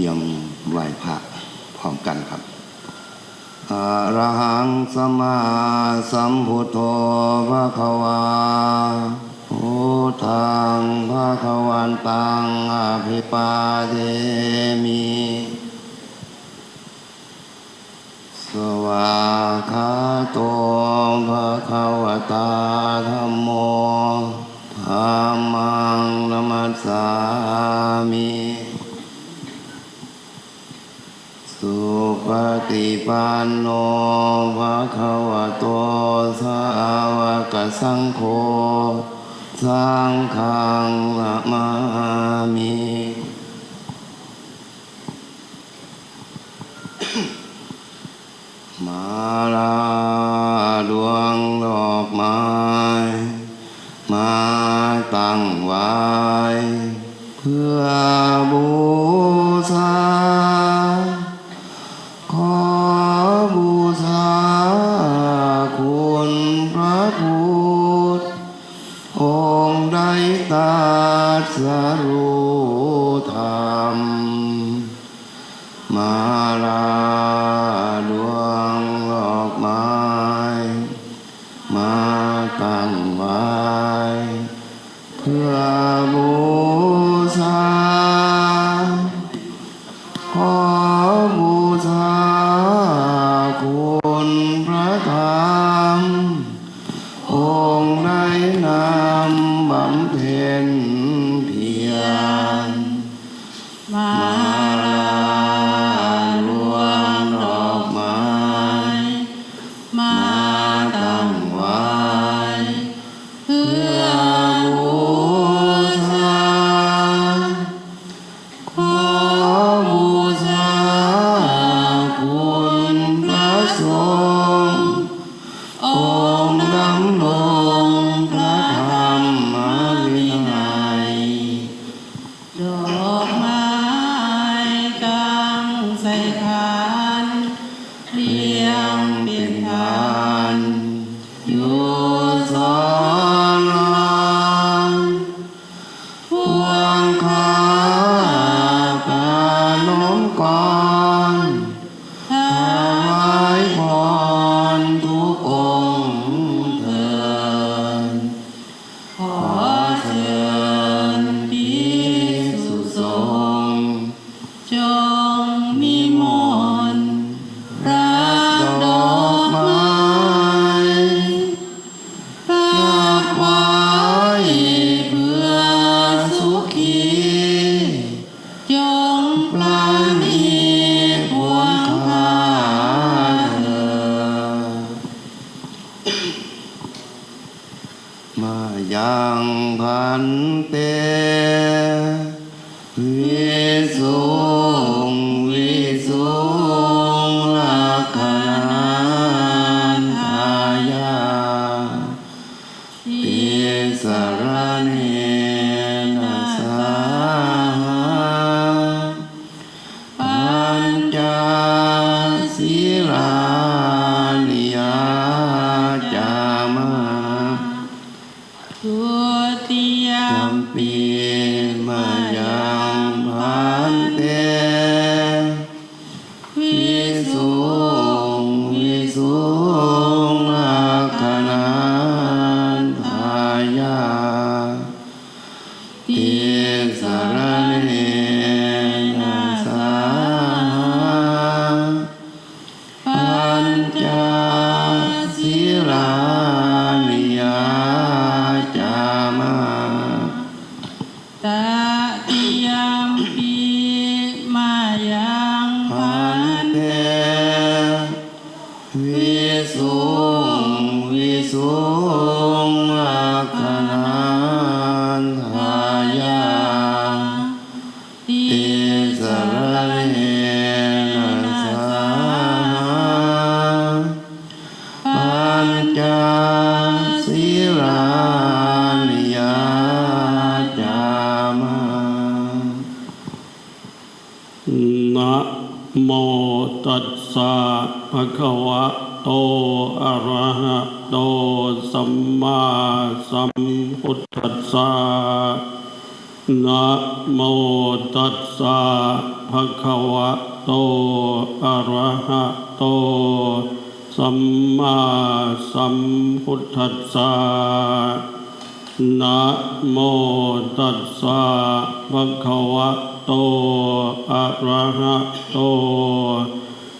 เตรียมไหวพระพร้อมกันครับอระหังสัมมาสัมพุทโธะคะวาพุทังพระขวันตังอภิปาเทมิสวาคาโตพระขวตาธรรมโมธรรมังนมัสสามิ สุปฏิปันโนภะคะวะโตสาวกสังโฆสังฆังละมามิมาลาดวงดอกไม้มาตั้งไว้ เพื่อบู ยังพันเต ตัสสะภะคะวะโตอะระหะโตสัมมาสัมพุทธัสสะนะโมตัสสะภะคะวะโตอะระหะโตสัมมาสัมพุทธัสสะนะโมตัสสะภะคะวะโตอะระหะโต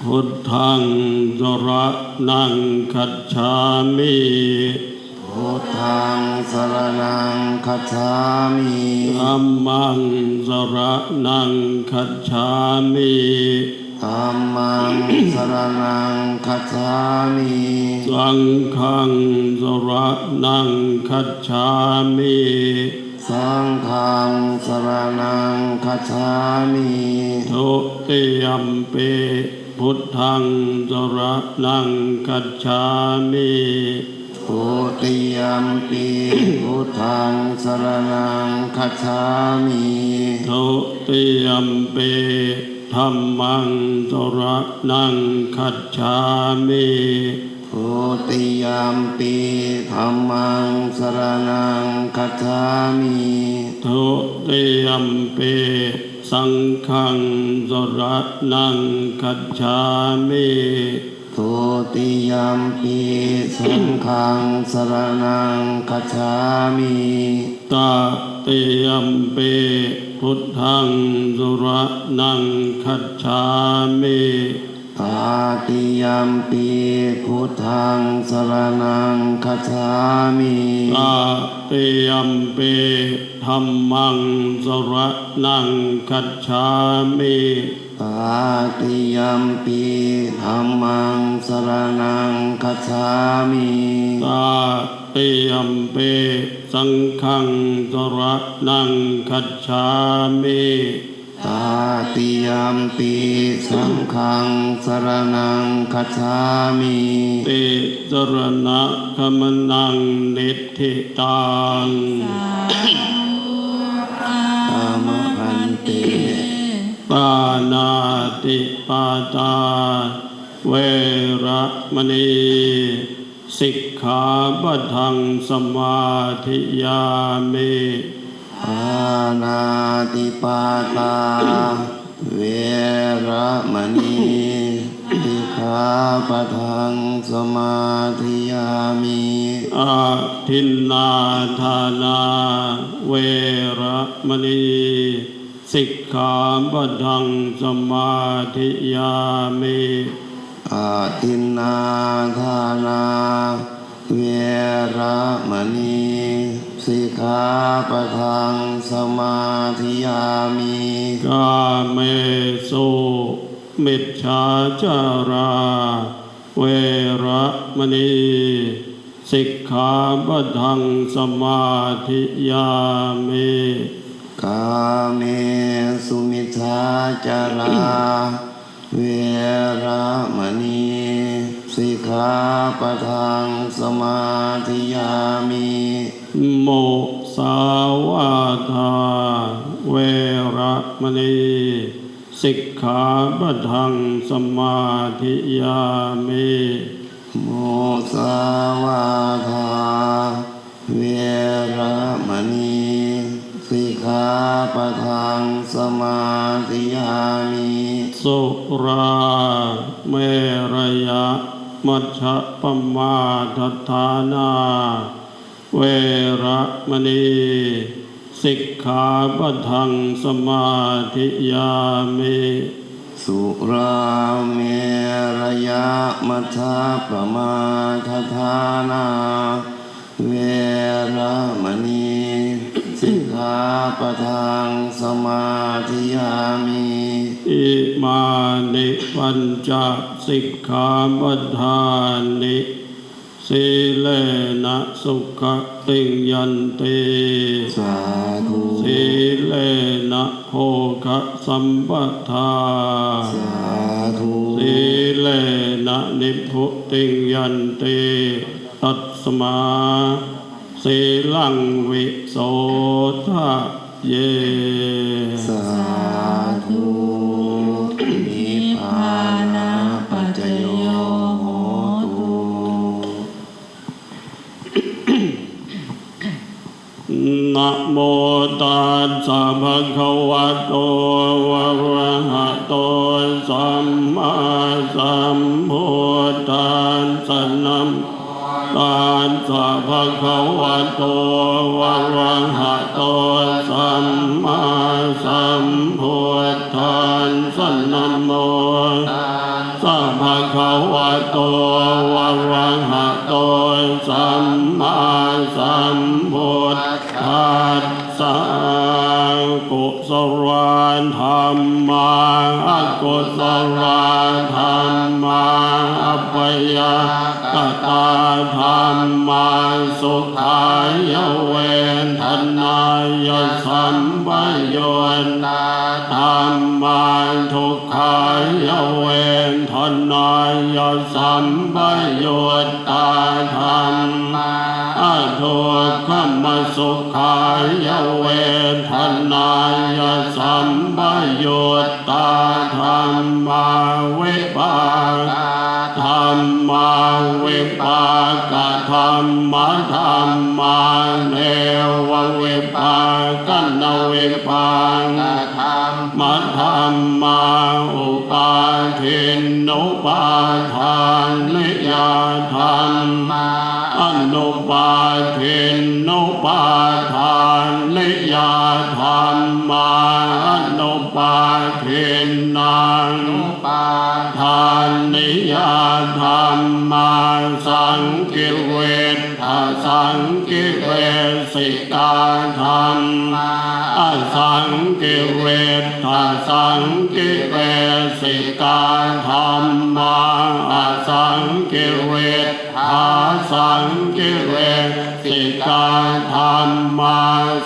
พุทธังสระนังคัจฉามิพุทธังสรณังคัจฉามิธัมมังสระนังคัจฉามิ ธัมมังสรณังคัจฉามิสังฆังสระนังคัจฉามิสังฆังสรณังคัจฉามิทุติยมเปพุทธังสระนังคัจฉามิทุติยมปีพุทธังสรณังคัจฉามิทุติยมเป ธัมมังสระนังคัจฉามิทุติยมปีธรรมังสรณังคัจฉามิทุติยมเปสังฆังสระนังคัจฉามิ ทุติยมปีสังฆังสรณังคัจฉามิตติยมเปพุทธังสระนังคัจฉามิตาติยมปีพุทธังสรณังคัจฉามิตติยมเปธัมมังสระนังคัจฉามิ ตาติยมปีธรรมังสรณังคัจฉามิตติยมเปสังฆังสระนังคัจฉามิตาติยมปีสังฆังสรณังคัจฉามิติสรณะขมนังนิธิตังตามพันติ ปานาติปาตา เวระมณีสิกขาปะทังสมาธิยามิปานาติปาตา เวระมณีติขาปะทังสมาธิยามิอาทินนาธานา เวระมณี สิกขาปะทังสมาธิยามิอาทินนาทานาเวระมณีสิกขาปะทังสมาธิยามิกาเมสุมิจฉาจารา เวระมณีสิกขาปะทังสมาธิยามิ กาเมสุมิชาจาราเวระมณีสิกขาปะทังสมาธิยามิโมสาวาทาเวระมณีสิกขาปะทังสมาธิยามิโมสาวาทาเวระมณี สิกขาปะทังสมาธิยามิสุราเมรยะมัชฌะปมาทัฏฐานา เวระมณีสิกขาปะทังสมาธิยามิสุราเมรยะมัชฌะปมาทฐานา เวระมณี สสิกขาปะทังสมาธิยามิอิมานิปัญจสิกขาปทานิสีเลนะสุขติงยันติสาธุสีเลนะโภคะสัมปทาสาธุสีเลนะนิพพุติงยันติตัสมา สีลังวิโสทะเย สาธุนิพพานาปัจจโยโหตุนะโมตัสสะภะคะวะโต วะโตวะระหะโตสัมมาสัมพุทธัสสะกุศลธรรมาอกุศลธรรมาอัปยากตาธรรมาสุขายเวทนายสัม ปโยนาธรรมาทุกขายเวนทนายสัมปโยตาธรรมาอทุกขมสุขายเวนทนายสัมปโยตาธรรมาวิปากธรรมาวิปากธรรมธรรมาเน รรมาอนุปาเทนนุปาทานลิยาธรรมาอนุปาเทนนานุปาทานลิยาธรรมาสังกิเวท สังกิเวสิกาธรรมาอสังกิเวทาสังกิเวสิกาธรรมาอสังกิเวทาสังกิเวสิกาธรรมา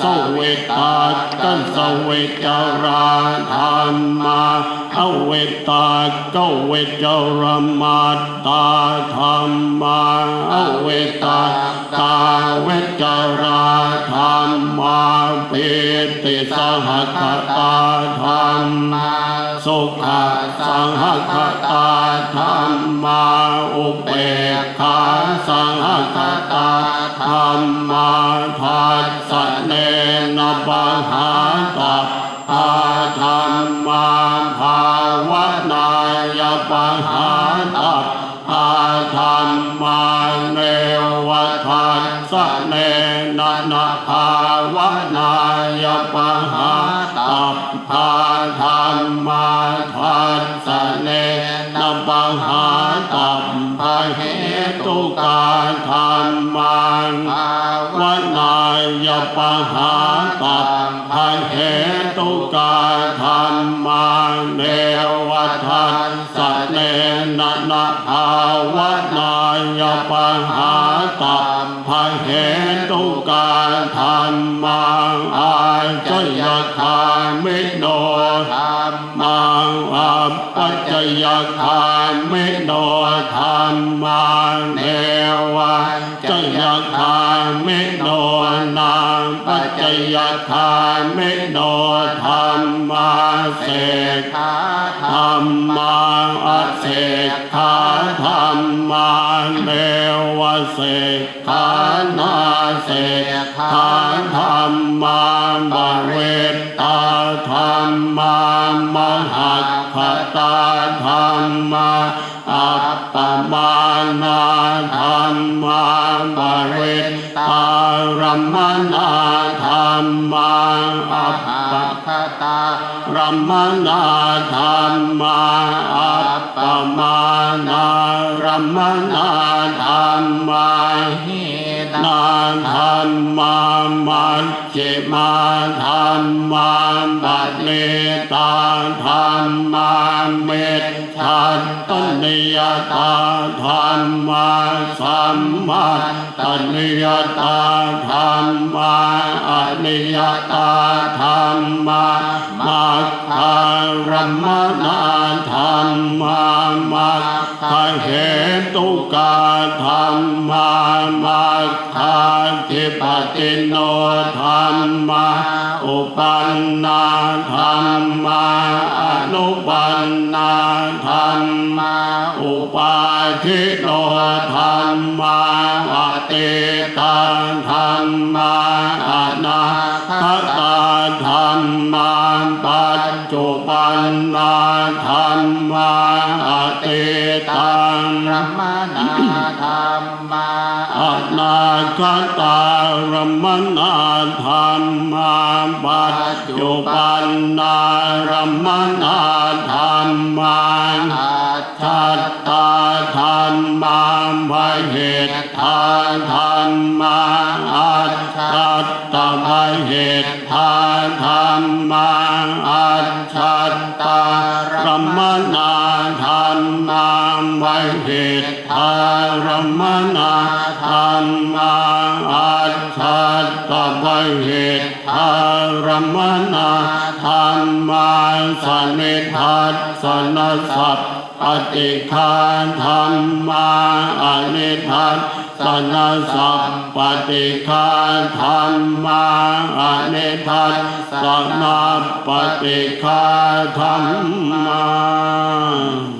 สวิตาตัสเวจาราธรรมา อเวตาเกเวจารมาตาธรรมาอเวตากาเวจาราธรรมาปิติสหัคตาธรรมาสุขสังหคตาธรรมาอุเปกขาสังหคตาธรรมาทัสสเนนะปะหา วนายปหาตัปอาธรรมาทัสสเนนปหาตัปภะเหตุกาธรรมังวนายปหาตัปภะเหตุกาธรรมังเนวทัสสเนนนะภาวนายปหาตัปภะเหตุกาธรร มมังอาจยคามิโนธรรมังอัปปัจยคามิโนธรรมังเนวันจยคามิโนนามปัจยคามิโนธรรมัง เสกขาธรรมังอเสกขาธรรมังเนวเสกขานาเสกขาธรรมังบเวตาธรรมังมหัคคตาธรรมาอัปปมานาธรรมาบเวตารมนาธรรมาอัป ปคตารัมมนาธรรมาอัปปมานารัมมนาธรรมาหิ ตนาทันมามัจเจมาทันมาบัดเลตาทันมาเมตทันตนิยตาทันมาสัมมาตนิยตาทันมาอนิยตาทันมามัคคารมนาทันมา มัคคเหตุกาทันมามัคคาธิปติโนทันมาอุปันนาทันมาอนุปันนาทันมาอุปาทิโนทันมาอติตาทันมาอนาคตาทันมา ปัจจุบันนาทันมาอติตังรมนาธรรมาอนาคตารมนาธรรมาปัจจุบันนารมนาธรรมาอาชาชัตตาธรร มาภเหตธาธรรมาอัตชัตตาภเหตธาธรรมาอัตชัตตารมนาธรรมาภเหตธารมนาธรรมาอัตชัตตาภเหตธารมนาธรรมาสนิทัสสนสัพ ปฏิฆานธรรมาอนิทัสสนสัพปฏิฆานธรรมาอนิทัสสนปฏิฆาธรรมา